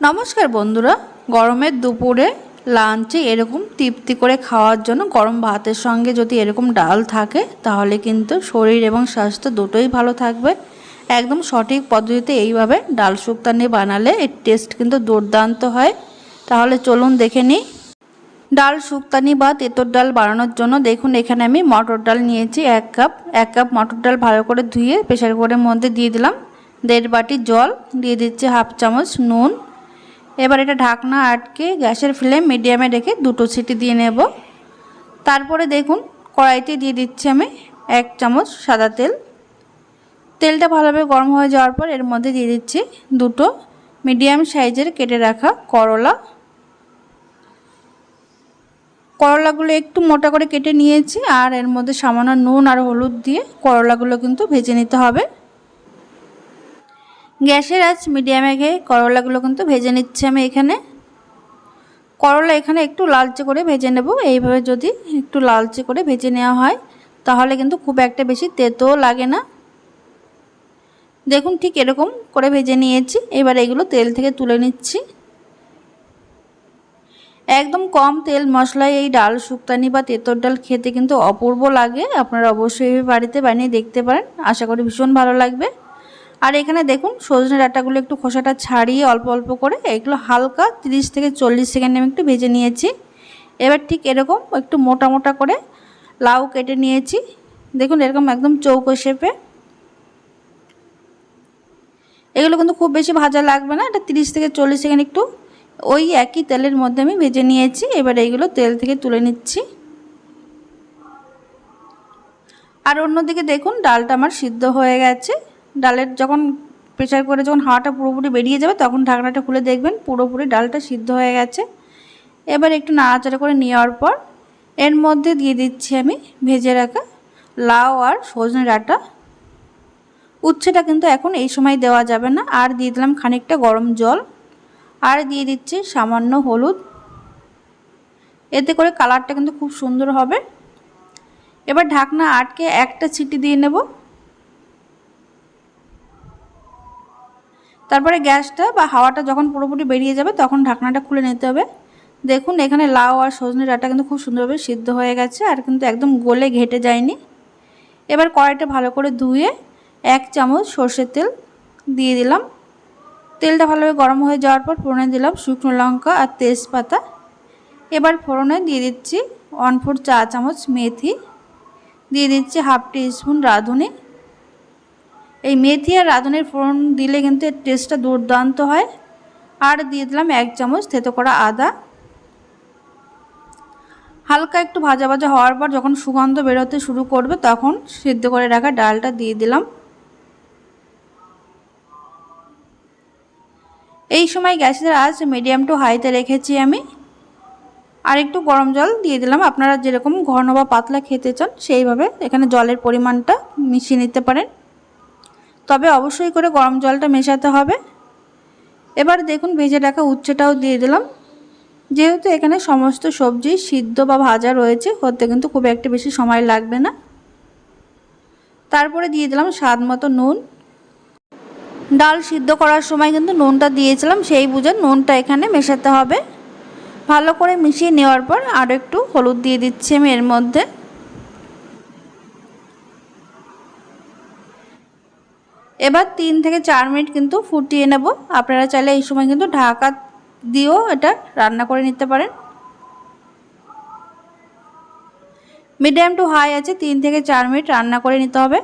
নমস্কার বন্ধুরা, গরমের দুপুরে লাঞ্চে এরকম তৃপ্তি করে খাওয়ার জন্য গরম ভাতের সঙ্গে যদি এরকম ডাল থাকে, তাহলে কিন্তু শরীর এবং স্বাস্থ্য দুটোই ভালো থাকবে। একদম সঠিক পদ্ধতিতে এইভাবে ডাল শুক্তানি বানালে এর টেস্ট কিন্তু দুর্দান্ত হয়। তাহলে চলুন দেখে নিই। ডাল শুক্তানি বা তেঁতর ডাল বানানোর জন্য দেখুন, এখানে আমি মটর ডাল নিয়েছি এক কাপ। এক কাপ মটর ডাল ভালো করে ধুয়ে প্রেশার কুকারের মধ্যে দিয়ে দিলাম। দেড় বাটি জল, দিয়ে দিচ্ছি হাফ চামচ নুন। এবার এটা ঢাকনা আটকে গ্যাসের ফ্লেম মিডিয়ামে রেখে দুটো সিটি দিয়ে নেব। তারপরে দেখুন, কড়াইতে দিয়ে দিচ্ছি আমি এক চামচ সাদা তেল। তেলটা ভালোভাবে গরম হয়ে যাওয়ার পর এর মধ্যে দিয়ে দিচ্ছি দুটো মিডিয়াম সাইজের কেটে রাখা করলা। করলাগুলো একটু মোটা করে কেটে নিয়েছি আর এর মধ্যে সামান্য নুন আর হলুদ দিয়ে করলাগুলো কিন্তু ভেজে নিতে হবে। গ্যাসের আঁচ মিডিয়ামে গিয়ে করলাগুলো কিন্তু ভেজে নিচ্ছি আমি এখানে। করলা এখানে একটু লালচে করে ভেজে নেব। এইভাবে যদি একটু লালচে করে ভেজে নেওয়া হয়, তাহলে কিন্তু খুব একটা বেশি তেতোও লাগে না। দেখুন ঠিক এরকম করে ভেজে নিয়েছি। এবার এগুলো তেল থেকে তুলে নিচ্ছি। একদম কম তেল মশলায় এই ডাল, শুক্তানি বা তেঁতর ডাল খেতে কিন্তু অপূর্ব লাগে। আপনারা অবশ্যই বাড়িতে বানিয়ে দেখতে পারেন। আশা করি ভীষণ ভালো লাগবে। আর এখানে দেখুন, সজনে ডাঁটাগুলো একটু খোসাটা ছাড়িয়ে অল্প অল্প করে এগুলো হালকা 30 থেকে চল্লিশ সেকেন্ড আমি একটু ভেজে নিয়েছি। এবার ঠিক এরকম একটু মোটা মোটা করে লাউ কেটে নিয়েছি। দেখুন, এরকম একদম চৌকো শেপে। এগুলো কিন্তু খুব বেশি ভাজা লাগবে না, এটা 30 থেকে চল্লিশ সেকেন্ড একটু ওই একই তেলের মধ্যে আমি ভেজে নিয়েছি। এবার এইগুলো তেল থেকে তুলে নিচ্ছি। আর অন্যদিকে দেখুন, ডালটা আমার সিদ্ধ হয়ে গেছে। ডালের যখন প্রেশার করে যখন হাওয়াটা পুরোপুরি বেরিয়ে যাবে, তখন ঢাকনাটা খুলে দেখবেন পুরোপুরি ডালটা সিদ্ধ হয়ে গেছে। এবার একটু নাড়াচাড়া করে নেওয়ার পর এর মধ্যে দিয়ে দিচ্ছি আমি ভেজে রাখা লাউ আর সজনে ডাঁটা। উচ্ছেটা কিন্তু এখন এই সময় দেওয়া যাবে না, আর দিয়ে দিলাম খানিকটা গরম জল, আর দিয়ে দিচ্ছি সামান্য হলুদ। এতে করে কালারটা কিন্তু খুব সুন্দর হবে। এবার ঢাকনা আটকে একটা ছিটি দিয়ে নেব। তারপরে গ্যাসটা বা হাওয়াটা যখন পুরোপুরি বেরিয়ে যাবে তখন ঢাকনাটা খুলে নিতে হবে। দেখুন, এখানে লাউ আর সজনে ডাঁটা কিন্তু খুব সুন্দরভাবে সিদ্ধ হয়ে গেছে আর কিন্তু একদম গলে ঘেটে যায়নি। এবার কড়াইটা ভালো করে ধুয়ে এক চামচ সর্ষের তেল দিয়ে দিলাম। তেলটা ভালোভাবে গরম হয়ে যাওয়ার পর ফোড়নে দিলাম শুকনো লঙ্কা আর তেজপাতা। এবার ফোড়নে দিয়ে দিচ্ছি ওয়ান ফোর চা চামচ মেথি। দিয়ে দিচ্ছি হাফ টি স্পুন রাঁধুনি। এই মেথি আর রাঁধুনির ফোড়ন দিলে কিন্তু এর টেস্টটা দুর্দান্ত হয়। আর দিয়ে দিলাম এক চামচ থেতো করা আদা। হালকা একটু ভাজা ভাজা হওয়ার পর যখন সুগন্ধ বেরোতে শুরু করবে তখন সিদ্ধ করে রাখা ডালটা দিয়ে দিলাম। এই সময় গ্যাসের আঁচ মিডিয়াম টু হাইতে রেখেছি আমি। আর একটু গরম জল দিয়ে দিলাম। আপনারা যেরকম ঘন বা পাতলা খেতে চান সেইভাবে এখানে জলের পরিমাণটা মিশিয়ে নিতে পারেন। তবে অবশ্যই করে গরম জলটা মেশাতে হবে। এবার দেখুন ভেজে রাখা উচ্ছেটাও দিয়ে দিলাম। যেহেতু এখানে সমস্ত সবজি সিদ্ধ বা ভাজা রয়েছে হতে কিন্তু খুব একটা বেশি সময় লাগবে না। তারপরে দিয়ে দিলাম স্বাদ মতো নুন। ডাল সিদ্ধ করার সময় কিন্তু নুনটা দিয়েছিলাম, সেই বুঝে নুনটা এখানে মেশাতে হবে। ভালো করে মিশিয়ে নেওয়ার পর আরও একটু হলুদ দিয়ে দিচ্ছি আমি এর মধ্যে। এবার তিন থেকে চার মিনিট কিন্তু ফুটিয়ে নেব। আপনারা চাইলে এই সময় কিন্তু ঢাকা দিয়েও এটা রান্না করে নিতে পারেন। মিডিয়াম টু হাই আছে, তিন থেকে চার মিনিট রান্না করে নিতে হবে।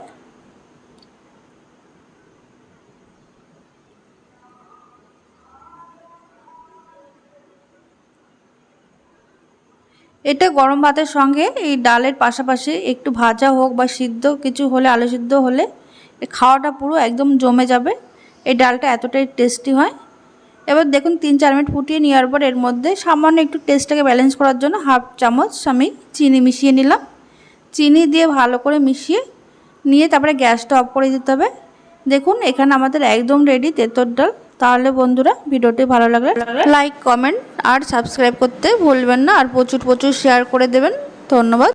এটা গরম ভাতের সঙ্গে এই ডালের পাশাপাশি একটু ভাজা হোক বা সিদ্ধ, কিছু হলে আলু সিদ্ধ হলে খাওয়াটা পুরো একদম জমে যাবে। এই ডালটা এতটাই টেস্টি হয়। এবার দেখুন তিন চার মিনিট ফুটিয়ে নেওয়ার পর এর মধ্যে সামান্য একটু টেস্টটাকে ব্যালেন্স করার জন্য হাফ চামচ আমি চিনি মিশিয়ে নিলাম। চিনি দিয়ে ভালো করে মিশিয়ে নিয়ে তারপরে গ্যাসটা অফ করে দিতে হবে। দেখুন এখানে আমাদের একদম রেডি তেঁতর ডাল। তাহলে বন্ধুরা ভিডিওটি ভালো লাগলে লাইক কমেন্ট আর সাবস্ক্রাইব করতে ভুলবেন না। আর প্রচুর প্রচুর শেয়ার করে দেবেন। ধন্যবাদ।